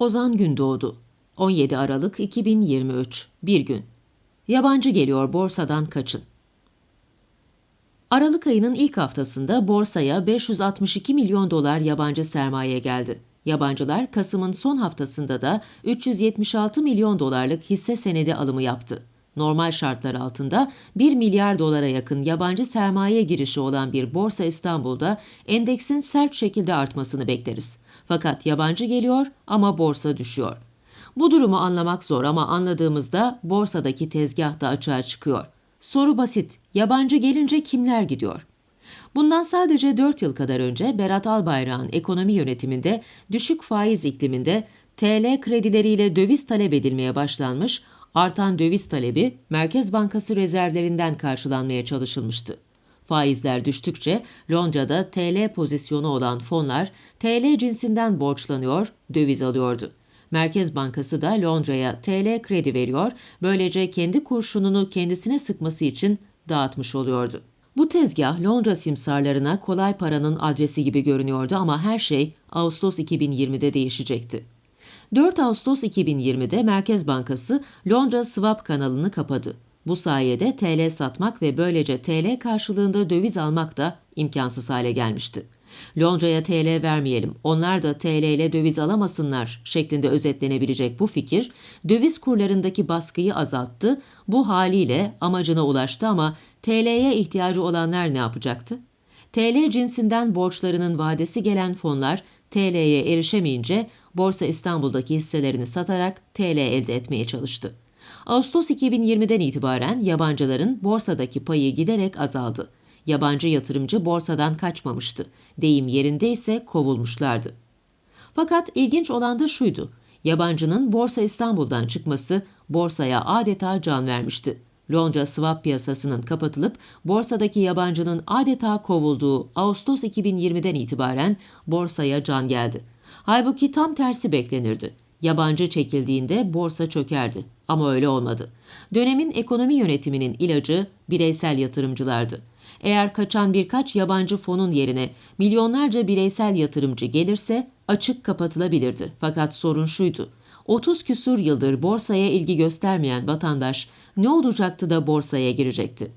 Ozan Gündoğdu 17 Aralık 2023 Bir gün Yabancı geliyor borsadan kaçın. Aralık ayının ilk haftasında borsaya 562 milyon dolar yabancı sermaye geldi. Yabancılar Kasım'ın son haftasında da 376 milyon dolarlık hisse senedi alımı yaptı. Normal şartlar altında 1 milyar dolara yakın yabancı sermaye girişi olan bir Borsa İstanbul'da endeksin sert şekilde artmasını bekleriz. Fakat yabancı geliyor ama borsa düşüyor. Bu durumu anlamak zor ama anladığımızda borsadaki tezgah da açığa çıkıyor. Soru basit. Yabancı gelince kimler gidiyor? Bundan sadece 4 yıl kadar önce Berat Albayrak'ın ekonomi yönetiminde düşük faiz ikliminde TL kredileriyle döviz talep edilmeye başlanmış, artan döviz talebi Merkez Bankası rezervlerinden karşılanmaya çalışılmıştı. Faizler düştükçe Londra'da TL pozisyonu olan fonlar TL cinsinden borçlanıyor, döviz alıyordu. Merkez Bankası da Londra'ya TL kredi veriyor, böylece kendi kurşununu kendisine sıkması için dağıtmış oluyordu. Bu tezgah Londra simsarlarına kolay paranın adresi gibi görünüyordu ama her şey Ağustos 2020'de değişecekti. 4 Ağustos 2020'de Merkez Bankası Londra Swap kanalını kapadı. Bu sayede TL satmak ve böylece TL karşılığında döviz almak da imkansız hale gelmişti. Londra'ya TL vermeyelim, onlar da TL ile döviz alamasınlar şeklinde özetlenebilecek bu fikir, döviz kurlarındaki baskıyı azalttı, bu haliyle amacına ulaştı ama TL'ye ihtiyacı olanlar ne yapacaktı? TL cinsinden borçlarının vadesi gelen fonlar TL'ye erişemeyince Borsa İstanbul'daki hisselerini satarak TL elde etmeye çalıştı. Ağustos 2020'den itibaren yabancıların borsadaki payı giderek azaldı. Yabancı yatırımcı borsadan kaçmamıştı. Deyim yerinde ise kovulmuşlardı. Fakat ilginç olan da şuydu. Yabancının Borsa İstanbul'dan çıkması borsaya adeta can vermişti. Londra swap piyasasının kapatılıp borsadaki yabancının adeta kovulduğu Ağustos 2020'den itibaren borsaya can geldi. Halbuki tam tersi beklenirdi. Yabancı çekildiğinde borsa çökerdi. Ama öyle olmadı. Dönemin ekonomi yönetiminin ilacı bireysel yatırımcılardı. Eğer kaçan birkaç yabancı fonun yerine milyonlarca bireysel yatırımcı gelirse açık kapatılabilirdi. Fakat sorun şuydu. 30 küsur yıldır borsaya ilgi göstermeyen vatandaş ne olacaktı da borsaya girecekti?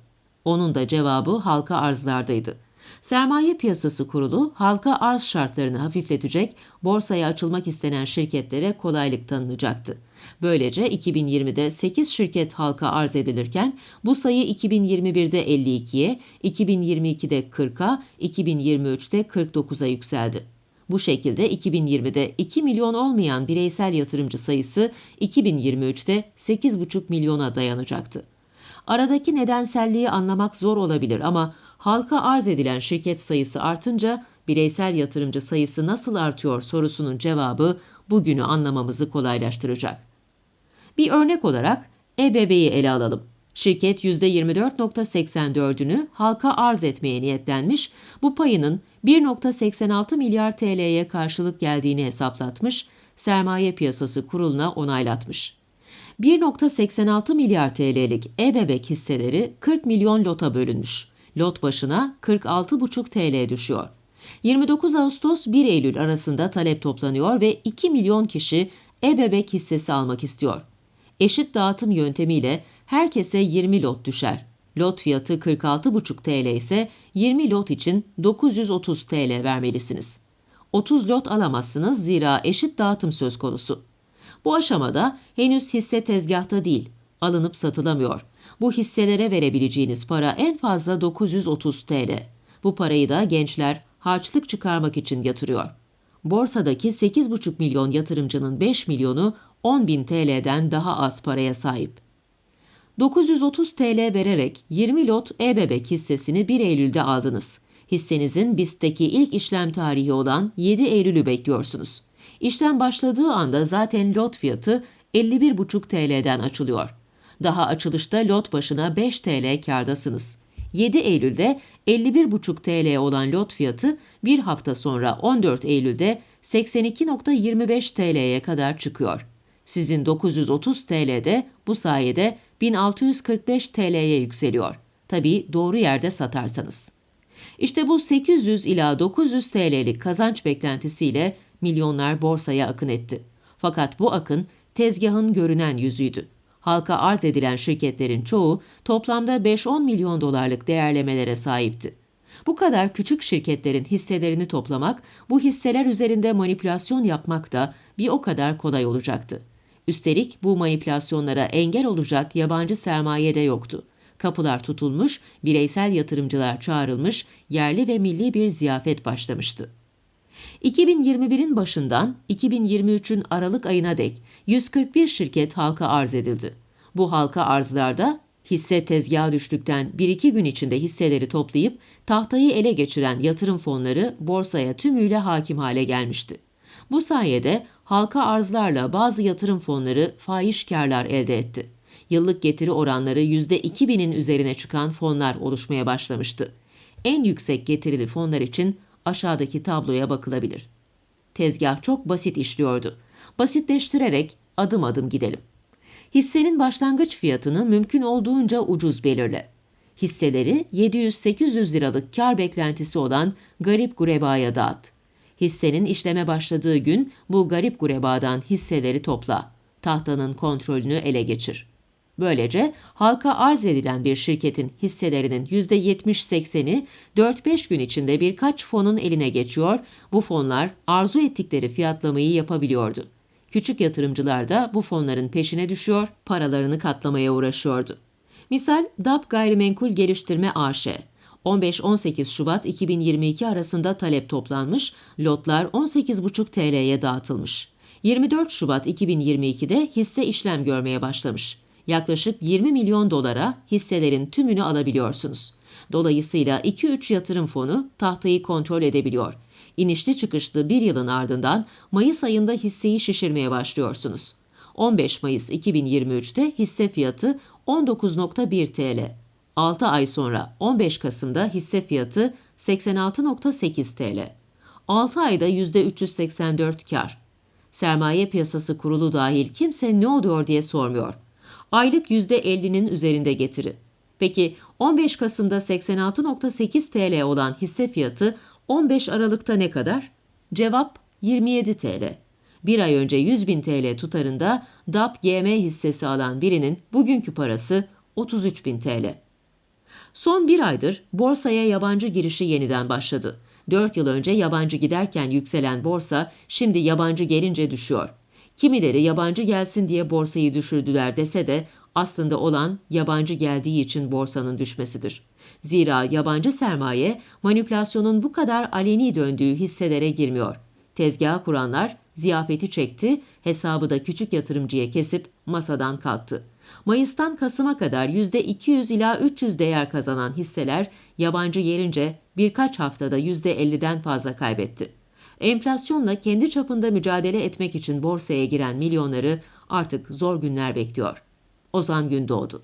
Onun da cevabı halka arzlardaydı. Sermaye Piyasası Kurulu halka arz şartlarını hafifletecek, borsaya açılmak istenen şirketlere kolaylık tanınacaktı. Böylece 2020'de 8 şirket halka arz edilirken bu sayı 2021'de 52'ye, 2022'de 40'a, 2023'te 49'a yükseldi. Bu şekilde 2020'de 2 milyon olmayan bireysel yatırımcı sayısı 2023'te 8,5 milyona dayanacaktı. Aradaki nedenselliği anlamak zor olabilir ama halka arz edilen şirket sayısı artınca bireysel yatırımcı sayısı nasıl artıyor sorusunun cevabı bugünü anlamamızı kolaylaştıracak. Bir örnek olarak EBB'yi ele alalım. Şirket %24.84'ünü halka arz etmeye niyetlenmiş, bu payının 1.86 milyar TL'ye karşılık geldiğini hesaplatmış, sermaye piyasası kuruluna onaylatmış. 1.86 milyar TL'lik e-bebek hisseleri 40 milyon lota bölünmüş. Lot başına 46,5 TL düşüyor. 29 Ağustos 1 Eylül arasında talep toplanıyor ve 2 milyon kişi e-bebek hissesi almak istiyor. Eşit dağıtım yöntemiyle herkese 20 lot düşer. Lot fiyatı 46,5 TL ise 20 lot için 930 TL vermelisiniz. 30 lot alamazsınız zira eşit dağıtım söz konusu. Bu aşamada henüz hisse tezgahta değil, alınıp satılamıyor. Bu hisselere verebileceğiniz para en fazla 930 TL. Bu parayı da gençler harçlık çıkarmak için yatırıyor. Borsadaki 8,5 milyon yatırımcının 5 milyonu 10 bin TL'den daha az paraya sahip. 930 TL vererek 20 lot e-bebek hissesini 1 Eylül'de aldınız. Hissenizin BIST'teki ilk işlem tarihi olan 7 Eylül'ü bekliyorsunuz. İşlem başladığı anda zaten lot fiyatı 51,5 TL'den açılıyor. Daha açılışta lot başına 5 TL kardasınız. 7 Eylül'de 51,5 TL olan lot fiyatı bir hafta sonra 14 Eylül'de 82.25 TL'ye kadar çıkıyor. Sizin 930 TL'de bu sayede 1645 TL'ye yükseliyor. Tabii doğru yerde satarsanız. İşte bu 800 ila 900 TL'lik kazanç beklentisiyle milyonlar borsaya akın etti. Fakat bu akın tezgahın görünen yüzüydü. Halka arz edilen şirketlerin çoğu toplamda 5-10 milyon dolarlık değerlemelere sahipti. Bu kadar küçük şirketlerin hisselerini toplamak, bu hisseler üzerinde manipülasyon yapmak da bir o kadar kolay olacaktı. Üstelik bu manipülasyonlara engel olacak yabancı sermaye de yoktu. Kapılar tutulmuş, bireysel yatırımcılar çağrılmış, yerli ve milli bir ziyafet başlamıştı. 2021'in başından 2023'ün Aralık ayına dek 141 şirket halka arz edildi. Bu halka arzlarda hisse tezgaha düştükten 1-2 gün içinde hisseleri toplayıp tahtayı ele geçiren yatırım fonları borsaya tümüyle hakim hale gelmişti. Bu sayede halka arzlarla bazı yatırım fonları fahiş karlar elde etti. Yıllık getiri oranları %2000'in üzerine çıkan fonlar oluşmaya başlamıştı. En yüksek getirili fonlar için aşağıdaki tabloya bakılabilir. Tezgah çok basit işliyordu. Basitleştirerek adım adım gidelim. Hissenin başlangıç fiyatını mümkün olduğunca ucuz belirle. Hisseleri 700-800 liralık kar beklentisi olan garip gurebaya dağıt. Hissenin işleme başladığı gün bu garip gurebadan hisseleri topla. Tahtanın kontrolünü ele geçir. Böylece halka arz edilen bir şirketin hisselerinin %70-80'i 4-5 gün içinde birkaç fonun eline geçiyor, bu fonlar arzu ettikleri fiyatlamayı yapabiliyordu. Küçük yatırımcılar da bu fonların peşine düşüyor, paralarını katlamaya uğraşıyordu. Misal DAP Gayrimenkul Geliştirme AŞ 15-18 Şubat 2022 arasında talep toplanmış, lotlar 18,5 TL'ye dağıtılmış. 24 Şubat 2022'de hisse işlem görmeye başlamış. Yaklaşık 20 milyon dolara hisselerin tümünü alabiliyorsunuz. Dolayısıyla 2-3 yatırım fonu tahtayı kontrol edebiliyor. İnişli çıkışlı bir yılın ardından Mayıs ayında hisseyi şişirmeye başlıyorsunuz. 15 Mayıs 2023'te hisse fiyatı 19.1 TL. 6 ay sonra 15 Kasım'da hisse fiyatı 86.8 TL. 6 ayda %384 kar. Sermaye piyasası kurulu dahil kimse ne oluyor diye sormuyor. Aylık %50'nin üzerinde getiri. Peki 15 Kasım'da 86.8 TL olan hisse fiyatı 15 Aralık'ta ne kadar? Cevap 27 TL. Bir ay önce 100 bin TL tutarında DAP GM hissesi alan birinin bugünkü parası 33 bin TL. Son bir aydır borsaya yabancı girişi yeniden başladı. 4 yıl önce yabancı giderken yükselen borsa şimdi yabancı gelince düşüyor. Kimileri yabancı gelsin diye borsayı düşürdüler dese de aslında olan yabancı geldiği için borsanın düşmesidir. Zira yabancı sermaye manipülasyonun bu kadar aleni döndüğü hisselere girmiyor. Tezgaha kuranlar ziyafeti çekti, hesabı da küçük yatırımcıya kesip masadan kalktı. Mayıs'tan Kasım'a kadar %200 ila 300 değer kazanan hisseler yabancı gelince birkaç haftada %50'den fazla kaybetti. Enflasyonla kendi çapında mücadele etmek için borsaya giren milyonları artık zor günler bekliyor. Ozan Gündoğdu